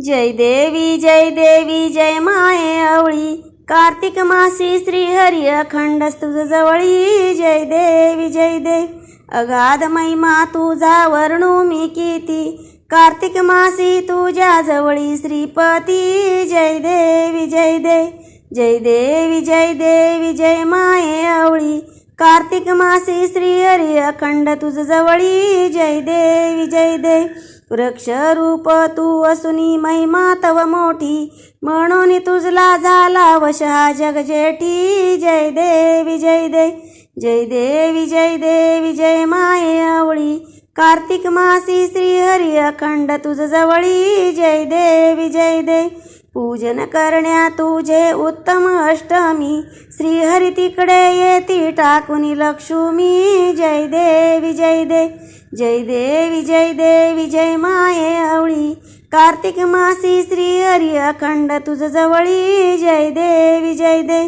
जय देवी जय देवी जय माये आवळी कार्तिक मासी श्री हरी अखंड तुझ जवळी. जय देवी जय देव. अगाध महिमा तुझा वर्णू मी किती. कार्तिक मासी तुझ्या जवळी श्रीपती. जय देवी जय देव. जय देवी जय देवी जय माये आवळी कार्तिक मासी श्री हरी अखंड तुझ जवळी जय दे विजय दे. वृक्ष रूप तू असूनी महिमा तव मोठी म्हणून तुझला झाला वश हा जग जेठी. जय दे विजय दे जय दे विजय दे विजय माये आवळी. कार्तिक मासी श्री हरी अखंड तुझ जवळी जय दे विजय दे. पूजन करण्या तुझे उत्तम अष्टमी. श्रीहरी तिकडे येती टाकुनी लक्ष्मी. जय देवी जय दे जय देवी जय देवी जय माये आवळी कार्तिक मासी श्रीहरी अखंड तुझ जवळी. जय देवी जय दे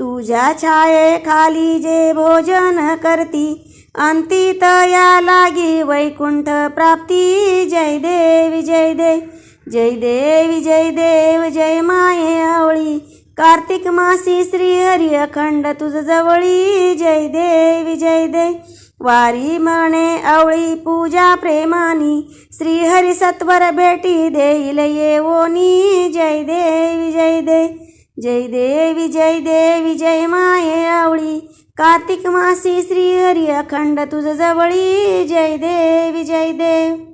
तुझ्या छाये खाली जे भोजन करती. अंतितया लागी वैकुंठ प्राप्ती. जय देवी जय दे जय देव जय देव जय माये आवळी. कार्तिक मासी श्री हरी अखंड तुझ जवळी. जय देव जय देव. वारी म्हणे आवळी पूजा प्रेमानी. श्रीहरी सत्वर भेटी देईल येवोनी. जय देव जय देव. जय देवी जय देवी जय माये आवळी. कार्तिक मासी श्री हरी अखंड तुझ जवळी. जय देवी जय देव.